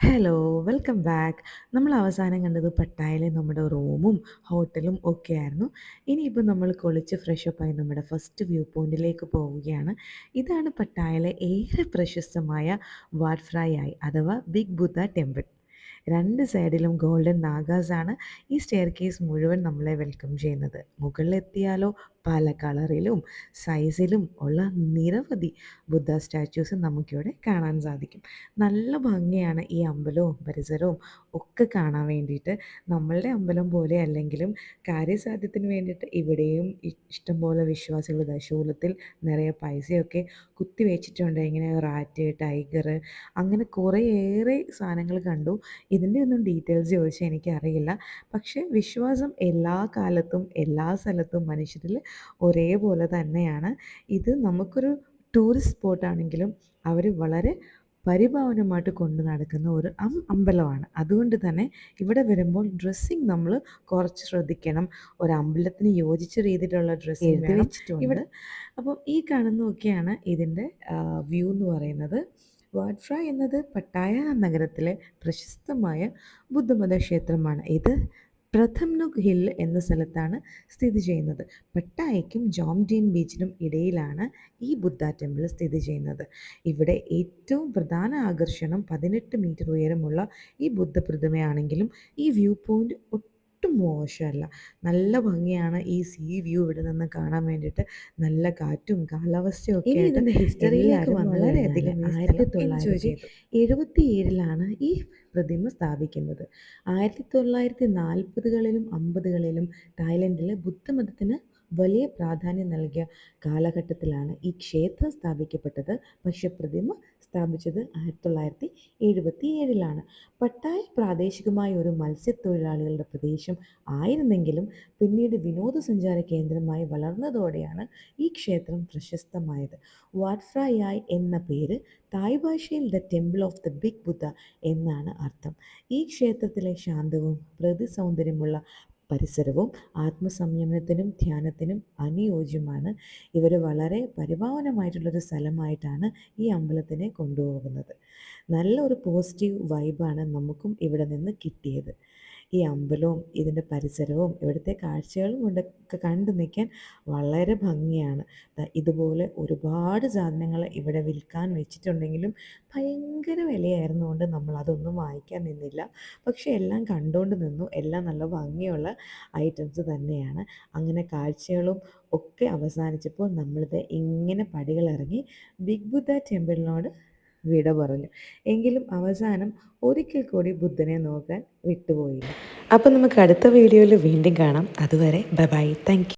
Hello welcome back നമ്മൾ അവസാനം കണ്ടത് പട്ടായയിലെ നമ്മുടെ റൂമും ഹോട്ടലും ഒക്കെ ആയിരുന്നു. ഇനിയിപ്പോൾ നമ്മൾ കുളിച്ച് ഫ്രഷപ്പായി നമ്മുടെ ഫസ്റ്റ് വ്യൂ പോയിന്റിലേക്ക് പോവുകയാണ്. ഇതാണ് പട്ടായയിലെ ഏറെ പ്രശസ്തമായ വാട്ട് ആയി അഥവാ ബിഗ് ബുദ്ധ ടെമ്പിൾ. രണ്ട് സൈഡിലും ഗോൾഡൻ നാഗാസാണ് ഈ സ്റ്റെയർ കേസ് മുഴുവൻ നമ്മളെ വെൽക്കം ചെയ്യുന്നത്. മുകളിലെത്തിയാലോ പല കളറിലും സൈസിലും ഉള്ള നിരവധി ബുദ്ധ സ്റ്റാച്യൂസ് നമുക്കിവിടെ കാണാൻ സാധിക്കും. നല്ല ഭംഗിയാണ് ഈ അമ്പലവും പരിസരവും ഒക്കെ കാണാൻ വേണ്ടിയിട്ട്. നമ്മളുടെ അമ്പലം പോലെ അല്ലെങ്കിലും കാര്യസാധ്യത്തിന് വേണ്ടിയിട്ട് ഇവിടെയും ഇഷ്ടംപോലെ വിശ്വാസികൾ ദശൂലത്തിൽ നിറയെ പൈസയൊക്കെ കുത്തിവെച്ചിട്ടുണ്ട് ഇങ്ങനെ റാറ്റ് ടൈഗർ അങ്ങനെ കുറേയേറെ സാധനങ്ങൾ കണ്ടു. ഇതിന്റെ ഒന്നും ഡീറ്റെയിൽസ് ചോദിച്ചാൽ എനിക്കറിയില്ല. പക്ഷേ വിശ്വാസം എല്ലാ കാലത്തും എല്ലാ സ്ഥലത്തും മനുഷ്യരിൽ ഒരേപോലെ തന്നെയാണ്. ഇത് നമുക്കൊരു ടൂറിസ്റ്റ് സ്പോട്ടാണെങ്കിലും അവർ വളരെ പരിഭാവനമായിട്ട് കൊണ്ടു നടക്കുന്ന ഒരു അം അമ്പലമാണ്. അതുകൊണ്ട് തന്നെ ഇവിടെ വരുമ്പോൾ ഡ്രസ്സിങ് നമ്മൾ കുറച്ച് ശ്രദ്ധിക്കണം. ഒരു അമ്പലത്തിന് യോജിച്ച രീതിയിലുള്ള ഡ്രസ്സ് എഴുതി വെച്ചിട്ടുണ്ട്. ഇവിടെ അപ്പം ഈ കാണുന്നതൊക്കെയാണ് ഇതിന്റെ വ്യൂ എന്ന് പറയുന്നത്. വാഡ്ഫ്ര എന്നത് പട്ടായ നഗരത്തിലെ പ്രശസ്തമായ ബുദ്ധമത ക്ഷേത്രമാണ് ഇത് പ്രഥംനുഗ് ഹിൽ എന്ന സ്ഥലത്താണ് സ്ഥിതി ചെയ്യുന്നത്. പട്ടായയ്ക്കും ജോംഡീൻ ബീച്ചിനും ഇടയിലാണ് ഈ ബുദ്ധ ടെമ്പിൾ സ്ഥിതി ചെയ്യുന്നത്. ഇവിടെ ഏറ്റവും പ്രധാന ആകർഷണം പതിനെട്ട് മീറ്റർ ഉയരമുള്ള ഈ ബുദ്ധ പ്രതിമയാണെങ്കിലും ഈ വ്യൂ പോയിന്റ് ഒട്ടും മോശമല്ല. നല്ല ഭംഗിയാണ് ഈ സീ വ്യൂ ഇവിടെ നിന്ന് കാണാൻ വേണ്ടിയിട്ട്. നല്ല കാറ്റും കാലാവസ്ഥയും ഒക്കെ ആയിട്ട് ഹിസ്റ്ററിയിലേക്ക് വളരെയധികം ആയിരത്തി തൊള്ളായിരത്തി എഴുപത്തി ഏഴിലാണ് ഈ പ്രതിമ സ്ഥാപിക്കുന്നത്. ആയിരത്തി തൊള്ളായിരത്തി നാൽപ്പതുകളിലും അമ്പതുകളിലും തായ്ലൻഡിലെ ബുദ്ധമതത്തിന് വലിയ പ്രാധാന്യം നൽകിയ കാലഘട്ടത്തിലാണ് ഈ ക്ഷേത്രം സ്ഥാപിക്കപ്പെട്ടത്. പക്ഷെ പ്രതിമ സ്ഥാപിച്ചത് ആയിരത്തി തൊള്ളായിരത്തി എഴുപത്തി ഏഴിലാണ് പട്ടായ പ്രാദേശികമായ ഒരു മത്സ്യത്തൊഴിലാളികളുടെ പ്രദേശം ആയിരുന്നെങ്കിലും പിന്നീട് വിനോദസഞ്ചാര കേന്ദ്രമായി വളർന്നതോടെയാണ് ഈ ക്ഷേത്രം പ്രശസ്തമായത്. വാട്ട്ഫ്രായായ് എന്ന പേര് തായ് ഭാഷയിൽ the temple of the big Buddha എന്നാണ് അർത്ഥം. ഈ ക്ഷേത്രത്തിലെ ശാന്തവും പ്രകൃതി സൗന്ദര്യമുള്ള പരിസരവും ആത്മസംയമനത്തിനും ധ്യാനത്തിനും അനുയോജ്യമാണ്. ഇവർ വളരെ പരിഭാവനമായിട്ടുള്ളൊരു സ്ഥലമായിട്ടാണ് ഈ അമ്പലത്തിനെ കൊണ്ടുപോകുന്നത്. നല്ല ഒരു പോസിറ്റീവ് വൈബാണ് നമുക്കും ഇവിടെ നിന്ന് കിട്ടിയത്. ഈ അമ്പലവും ഇതിന്റെ പരിസരവും ഇവിടുത്തെ കാഴ്ചകളും കൊണ്ടൊക്കെ കണ്ടു നിൽക്കാൻ വളരെ ഭംഗിയാണ്. ഇതുപോലെ ഒരുപാട് സാധനങ്ങൾ ഇവിടെ വിൽക്കാൻ വെച്ചിട്ടുണ്ടെങ്കിലും ഭയങ്കര വിലയായിരുന്നുകൊണ്ട് നമ്മൾ അതൊന്നും വാങ്ങിക്കാൻ നിന്നില്ല. പക്ഷേ എല്ലാം കണ്ടുകൊണ്ട് നിന്നു. എല്ലാം നല്ല ഭംഗിയുള്ള ഐറ്റംസ് തന്നെയാണ്. അങ്ങനെ കാഴ്ചകളും ഒക്കെ അവസാനിച്ചപ്പോൾ നമ്മളിത് ഇങ്ങനെ പടികളിറങ്ങി ബിഗ് ബുദ്ധ ടെമ്പിളിനോട് വിട പറഞ്ഞു. എങ്കിലും അവസാനം ഒരിക്കൽ കൂടി ബുദ്ധനെ നോക്കാൻ വിട്ടുപോയില്ല. അപ്പം നമുക്ക് അടുത്ത വീഡിയോയിൽ വീണ്ടും കാണാം. അതുവരെ ബൈ താങ്ക്